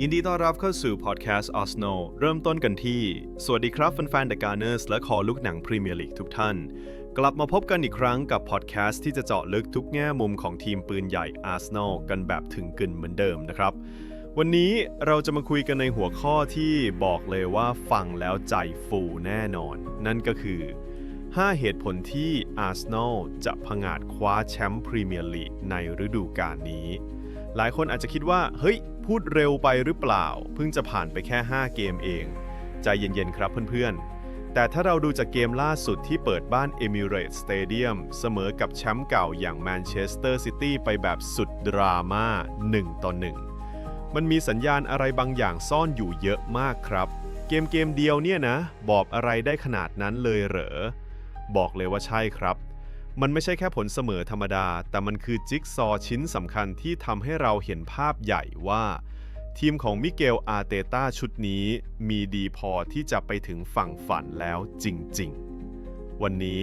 ยินดีต้อนรับเข้าสู่พอดแคสต์ Arsenal เริ่มต้นกันที่ สวัสดีครับแฟนๆ The Gunners และคอลูกหนังพรีเมียร์ลีกทุกท่าน กลับมาพบกันอีกครั้งกับพอดแคสต์ที่จะเจาะลึกทุกแง่มุมของทีมปืนใหญ่ Arsenal กันแบบถึงกึ่นเหมือนเดิมนะครับ วันนี้เราจะมาคุยกันในหัวข้อที่บอกเลยว่าฟังแล้วใจฟูแน่นอน นั่นก็คือ 5 เหตุผลที่ Arsenal จะผงาดคว้าแชมป์พรีเมียร์ลีกในฤดูกาลนี้ หลายคนอาจจะคิดว่าเฮ้ย พูดเร็วไปหรือเปล่า เพิ่งจะผ่านไปแค่ 5 เกมเอง ใจเย็นๆครับเพื่อนๆ แต่ถ้าเราดูจากเกมล่าสุดที่เปิดบ้าน Emirates Stadium เสมอกับแชมป์เก่าอย่างแมนเชสเตอร์ซิตี้ไปแบบสุดดราม่า1ต่อ1 มันมีสัญญาณอะไรบางอย่างซ่อนอยู่เยอะมากครับ เกมเกมเดียวเนี่ยนะ บอกอะไรได้ขนาดนั้นเลยเหรอ บอกเลยว่าใช่ครับ มันไม่ใช่แค่ผลเสมอธรรมดา แต่มันคือจิ๊กซอว์ชิ้นสำคัญที่ทำให้เราเห็นภาพใหญ่ว่า ทีมของมิเกลอาเตต้าชุดนี้ มีดีพอที่จะไปถึงฝั่งฝันแล้วจริงๆ วันนี้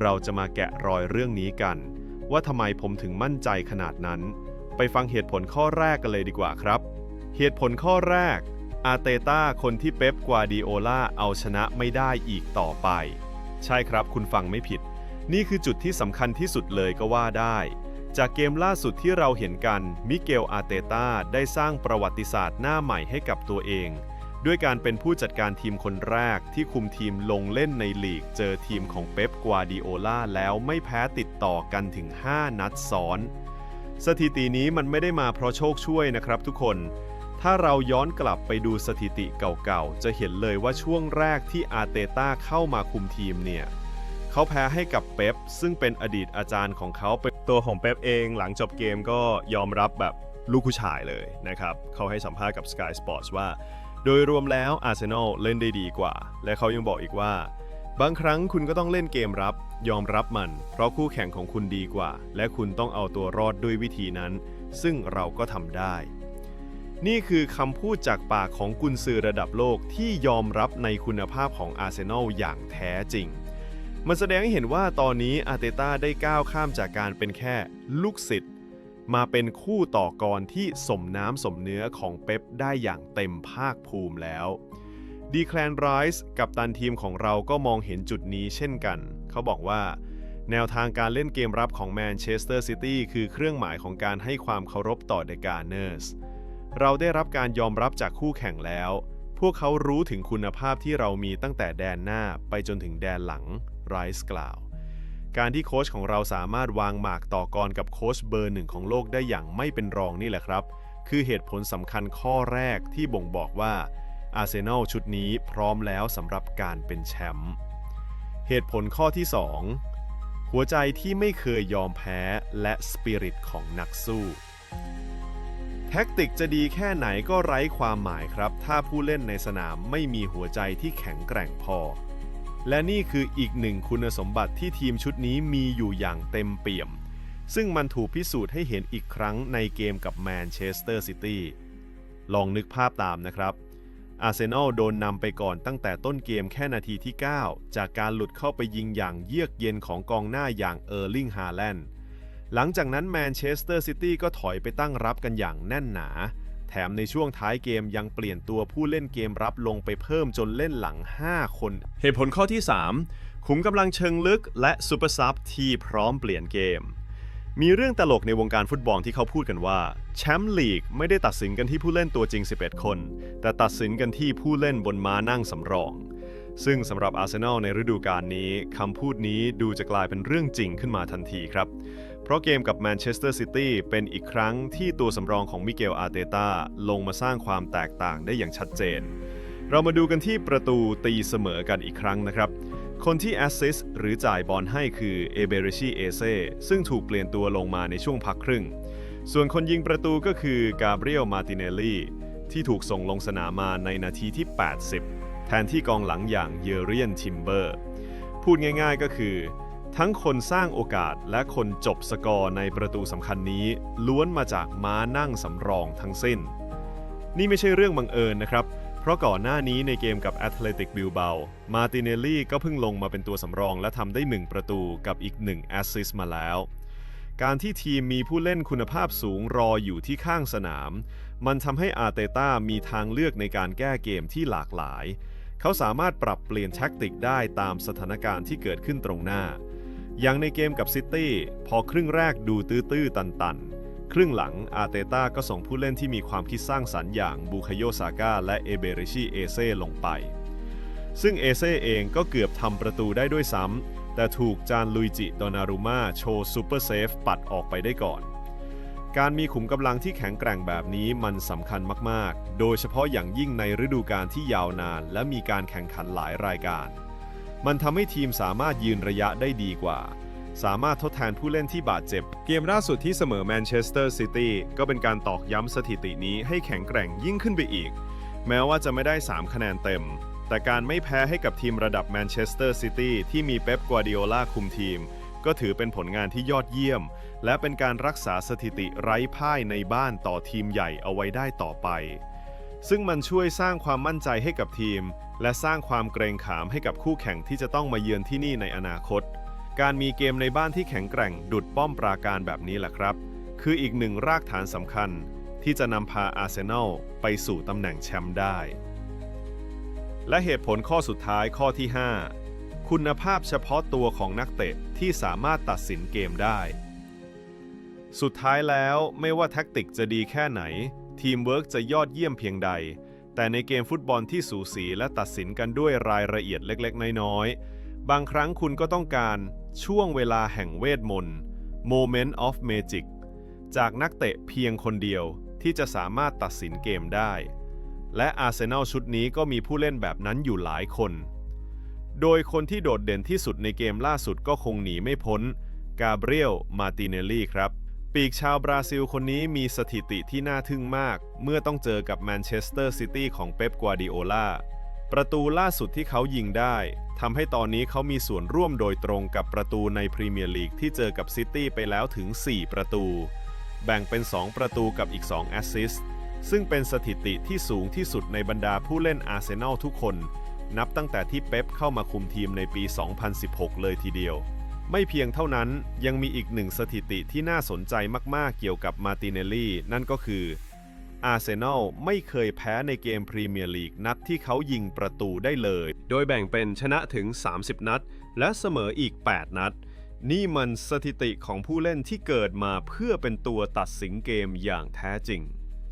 เราจะมาแกะรอยเรื่องนี้กัน ว่าทำไมผมถึงมั่นใจขนาดนั้น ไปฟังเหตุผลข้อแรกกันเลยดีกว่าครับ เหตุผลข้อแรก อาเตต้าคนที่เป๊ปกวาดิโอลาเอาชนะไม่ได้อีกต่อไป ใช่ครับคุณฟังไม่ผิด นี่คือจุดที่สำคัญที่สุดเลยก็ว่าได้ จากเกมล่าสุดที่เราเห็นกัน มิเกลอาเตตาได้สร้างประวัติศาสตร์หน้าใหม่ให้กับตัวเอง ด้วยการเป็นผู้จัดการทีมคนแรกที่คุมทีมลงเล่นในลีกเจอทีมของเป๊ปกวาดิโอลาแล้วไม่แพ้ติดต่อกันถึง 5 นัดซ้อน สถิตินี้มันไม่ได้มาเพราะโชคช่วยนะครับทุกคนถ้าเราย้อนกลับไปดูสถิติเก่าๆ จะเห็นเลยว่าช่วงแรกที่อาเตต้าเข้ามาคุมทีมเนี่ย เขาแพ้ให้กับเป๊ปซึ่งเป็นอดีตอาจารย์ของเขาเป็นตัวของเป๊ปเองหลังจบเกมก็ยอมรับแบบลูกผู้ชายเลยนะครับเขาให้สัมภาษณ์กับ Sky Sports ว่า โดยรวมแล้วอาร์เซนอลเล่นได้ดีกว่า และเขายังบอกอีกว่า บางครั้งคุณก็ต้องเล่นเกมรับ ยอมรับมัน เพราะคู่แข่งของคุณดีกว่า และคุณต้องเอาตัวรอดด้วยวิธีนั้น ซึ่งเราก็ทำได้ นี่คือคำพูดจากปากของกุนซือระดับโลกที่ยอมรับในคุณภาพของอาร์เซนอลอย่างแท้จริง มันแสดงให้เห็นว่าตอนนี้อาเตต้าได้ก้าวข้ามจากการเป็นแค่ลูกศิษย์มาเป็นคู่ต่อกรที่สมน้ำสมเนื้อของเป๊ปได้อย่างเต็มภาคภูมิแล้วดีแคลนไรส์กับตันทีมของเราก็มองเห็นจุดนี้เช่นกัน เขาบอกว่า แนวทางการเล่นเกมรับของแมนเชสเตอร์ซิตี้คือเครื่องหมายของการให้ความเคารพต่อเดกาเนอร์สเราได้รับการยอมรับจากคู่แข่งแล้ว พวกเขารู้ถึงคุณภาพที่เรามีตั้งแต่แดนหน้าไปจนถึงแดนหลัง ไรส์กล่าว การที่โค้ชของเราสามารถวางหมากต่อกรกับโค้ชเบอร์หนึ่งของโลกได้อย่างไม่เป็นรองนี่แหละครับ คือเหตุผลสำคัญข้อแรกที่บ่งบอกว่าอาร์เซนอลชุดนี้พร้อมแล้วสำหรับการเป็นแชมป์เหตุผลข้อที่ 2 หัวใจที่ไม่เคยยอมแพ้และสปิริตของนักสู้แท็กติกจะดีแค่ไหนก็ไร้ความหมายครับ ถ้าผู้เล่นในสนามไม่มีหัวใจที่แข็งแกร่งพอ และนี่คืออีกหนึ่งคุณสมบัติที่ทีมชุดนี้มีอยู่อย่างเต็มเปี่ยม ซึ่งมันถูกพิสูจน์ให้เห็นอีกครั้งในเกมกับแมนเชสเตอร์ซิตี้ลองนึกภาพตามนะครับอาร์เซนอลโดนนำไปก่อนตั้งแต่ต้นเกมแค่นาทีที่ 9 จากการหลุดเข้าไปยิงอย่างเยือกเย็นของกองหน้าอย่างเออร์ลิงฮาแลนด์หลังจากนั้นแมนเชสเตอร์ซิตี้ก็ถอยไปตั้งรับกันอย่างแน่นหนา แถมในช่วงท้ายเกมยังเปลี่ยนตัวผู้เล่นเกมรับลงไปเพิ่มจนเล่นหลัง 5 คน เหตุผลข้อที่ 3 ขุมกำลังเชิงลึกและซูเปอร์ซับที่พร้อมเปลี่ยนเกม มีเรื่องตลกในวงการฟุตบอลที่เขาพูดกันว่าแชมป์ลีกไม่ได้ตัดสินกันที่ผู้เล่นตัวจริง 11 คน แต่ตัดสินกันที่ผู้เล่นบนม้านั่งสำรอง ซึ่งสำหรับอาร์เซนอลในฤดูกาลนี้คำพูดนี้ดูจะกลายเป็นเรื่องจริงขึ้นมาทันทีครับ เพราะเกมกับแมนเชสเตอร์ซิตี้เป็นอีกครั้งที่ตัวสำรองของมิเกลอาร์เตต้าลงมาสร้างความแตกต่างได้อย่างชัดเจน เรามาดูกันที่ประตูตีเสมอกันอีกครั้งนะครับ คนที่แอสซิสหรือจ่ายบอลให้คือเอเบริชีเอเซซึ่งถูกเปลี่ยนตัวลงมาในช่วงพักครึ่ง ส่วนคนยิงประตูก็คือกาเบรียลมาติเนลลี่ที่ถูกส่งลงสนามมาในนาทีที่ 80 แทนที่กองหลังอย่างเยเรียนทิมเบอร์ พูดง่ายๆก็คือ ทั้งคนสร้างโอกาสและคนจบสกอร์ในประตูสำคัญนี้ ล้วนมาจากม้านั่งสำรองทั้งสิ้น นี่ไม่ใช่เรื่องบังเอิญนะครับ เพราะก่อนหน้านี้ในเกมกับแอตเลติกบิลเบามาติเนลลี่ก็เพิ่งลงมาเป็นตัวสำรองและทำได้ 1 ประตูกับอีก1แอสซิสมาแล้ว การที่ทีมมีผู้เล่นคุณภาพสูงรออยู่ที่ข้างสนาม มันทำให้อาเตต้ามีทางเลือกในการแก้เกมที่หลากหลาย เขาสามารถปรับเปลี่ยนแท็กติกได้ตามสถานการณ์ที่เกิดขึ้นตรงหน้า อย่างในเกมกับซิตี้พอครึ่งแรกดูตื้อๆตันๆ ครึ่งหลังอาเตต้าก็ส่งผู้เล่นที่มีความคิดสร้างสรรค์อย่างบูคาโยซาก้าและเอเบริชิเอเซ่ลงไป ซึ่งเอเซ่เองก็เกือบทำประตูได้ด้วยซ้ำ แต่ถูกจานลุยจิโดนารุมาโชว์ซูเปอร์เซฟปัดออกไปได้ก่อน การมีขุมกำลังที่แข็งแกร่งแบบนี้มันสำคัญมากๆ โดยเฉพาะอย่างยิ่งในฤดูกาลที่ยาวนาน และมีการแข่งขันหลายรายการ มันทำให้ทีมสามารถยืนระยะได้ดีกว่า สามารถทดแทนผู้เล่นที่บาดเจ็บ เกมล่าสุดที่เสมอแมนเชสเตอร์ซิตี้ก็เป็นการตอกย้ำสถิตินี้ให้แข็งแกร่งยิ่งขึ้นไปอีก แม้ว่าจะไม่ได้ 3 คะแนนเต็ม แต่การไม่แพ้ให้กับทีมระดับแมนเชสเตอร์ซิตี้ที่มีเป๊ปกัวดิโอลาคุมทีม ก็ถือเป็นผลงานที่ยอดเยี่ยม และเป็นการรักษาสถิติไร้พ่ายในบ้านต่อทีมใหญ่เอาไว้ได้ต่อไปซึ่งมันช่วยสร้างความมั่นใจให้กับทีม และสร้างความเกรงขามให้กับคู่แข่งที่จะต้องมาเยือนที่นี่ในอนาคต การมีเกมในบ้านที่แข็งแกร่งดุดป้อมปราการแบบนี้แหละครับ คืออีกหนึ่งรากฐานสำคัญ ที่จะนำพาอาร์เซนอลไปสู่ตำแหน่งแชมป์ได้ และเหตุผลข้อสุดท้ายข้อที่ 5 คุณภาพเฉพาะตัวของนักเตะที่สามารถตัดสินเกมได้ สุดท้ายแล้วไม่ว่าแท็กติกจะดีแค่ไหน ทีมเวิร์กจะยอดเยี่ยมเพียงใด แต่ในเกมฟุตบอลที่สูสีและตัดสินกันด้วยรายละเอียดเล็กๆ น้อยๆ บางครั้งคุณก็ต้องการช่วงเวลาแห่งเวทมนต์ Moment of Magic จากนักเตะเพียงคนเดียวที่จะสามารถตัดสินเกมได้ และอาร์เซนอลชุดนี้ก็มีผู้เล่นแบบนั้นอยู่หลายคน โดยคนที่โดดเด่นที่สุดในเกมล่าสุดก็คงหนีไม่พ้น กาเบรียล มาติเนลลี่ครับ ปีกชาวบราซิลคนนี้มีสถิติที่น่าทึ่งมาก เมื่อต้องเจอกับแมนเชสเตอร์ซิตี้ของเป๊ปกัวดิโอลาประตูล่าสุดที่เขายิงได้ทำให้ตอนนี้เขามีส่วนร่วมโดยตรงกับประตูในพรีเมียร์ลีกที่เจอกับซิตี้ไปแล้วถึง 4 ประตู แบ่งเป็น 2 ประตูกับอีก 2 แอสซิสต์ซึ่งเป็นสถิติที่สูงที่สุดในบรรดาผู้เล่นอาร์เซนอลทุกคน นับตั้งแต่ที่เป๊ปเข้ามาคุมทีมในปี 2016 เลยทีเดียว ไม่เพียงเท่านั้นยังมีอีกหนึ่งสถิติที่น่าสนใจมากๆเกี่ยวกับมาติเนลลี่นั่นก็คืออาร์เซนอลไม่เคยแพ้ในเกมพรีเมียร์ลีกนัดที่เขายิงประตูได้เลย โดยแบ่งเป็นชนะถึง 30 นัด และเสมออีก 8 นัด นี่มันสถิติของผู้เล่นที่เกิดมาเพื่อเป็นตัวตัดสินเกมอย่างแท้จริง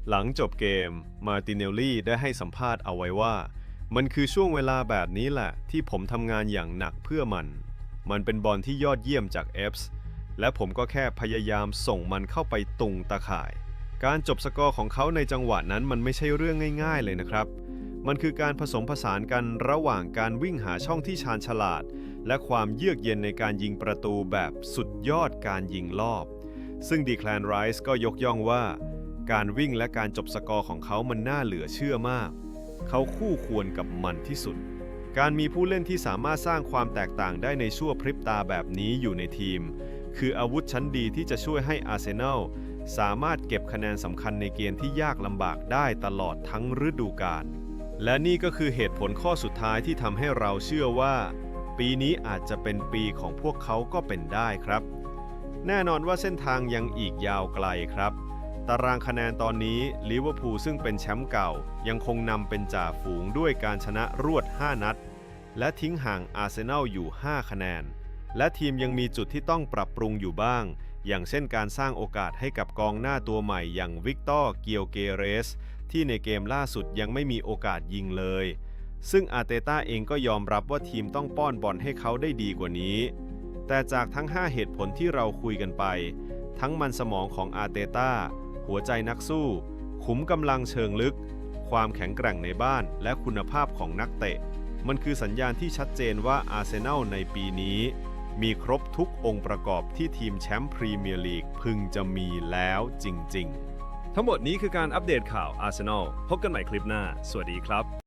หลังจบเกม มาติเนลลี่ได้ให้สัมภาษณ์เอาไว้ว่า มันคือช่วงเวลาแบบนี้แหละ ที่ผมทำงานอย่างหนักเพื่อมัน มันเป็นบอลที่ยอดเยี่ยมจากเอฟส์และผมก็แค่พยายามส่งมันเข้าไปตุงตาข่าย การจบสกอร์ของเขาในจังหวะนั้นมันไม่ใช่เรื่องง่าย ๆ เลยนะครับ มันคือการผสมผสานกันระหว่างการวิ่งหาช่องที่ชาญฉลาด และความเยือกเย็นในการยิงประตูแบบสุดยอดการยิงรอบ ซึ่งดีแคลนไรส์ก็ยกย่องว่า การวิ่งและการจบสกอร์ของเขามันน่าเหลือเชื่อมาก เขาคู่ควรกับมันที่สุด การมีผู้เล่นที่สามารถสร้างความแตกต่างได้ในชั่วพริบตาแบบนี้อยู่ในทีม คืออาวุธชั้นดีที่จะช่วยให้อาร์เซนอลสามารถเก็บคะแนนสำคัญในเกมที่ยากลำบากได้ตลอดทั้งฤดูกาลและนี่ก็คือเหตุผลข้อสุดท้ายที่ทำให้เราเชื่อว่า ปีนี้อาจจะเป็นปีของพวกเขาก็เป็นได้ครับ แน่นอนว่าเส้นทางยังอีกยาวไกลครับ ตารางคะแนนตอนนี้ลิเวอร์พูลซึ่งเป็นแชมป์เก่า ยังคงนำเป็นจ่าฝูงด้วยการชนะรวด 5 นัด และทิ้งห่างอาร์เซนอลอยู่ 5 คะแนน และทีมยังมีจุดที่ต้องปรับปรุงอยู่บ้าง อย่างเช่นการสร้างโอกาสให้กับกองหน้าตัวใหม่อย่างวิกตอร์เกียวเกเรส ที่ในเกมล่าสุดยังไม่มีโอกาสยิงเลย ซึ่งอาเตต้าเองก็ยอมรับว่าทีมต้องป้อนบอลให้เขาได้ดีกว่านี้ แต่จากทั้ง 5 เหตุผลที่เราคุยกันไป ทั้งมันสมองของอาเตต้าหัวใจนักสู้ ขุมกำลังเชิงลึก ความแข็งแกร่งในบ้านและคุณภาพของนักเตะ มันคือสัญญาณที่ชัดเจนว่าอาร์เซนอลในปีนี้ มีครบทุกองค์ประกอบที่ทีมแชมป์พรีเมียร์ลีกพึงจะมีแล้วจริง ๆ ทั้งหมดนี้คือการอัปเดตข่าวอาร์เซนอลพบกันใหม่คลิปหน้า สวัสดีครับ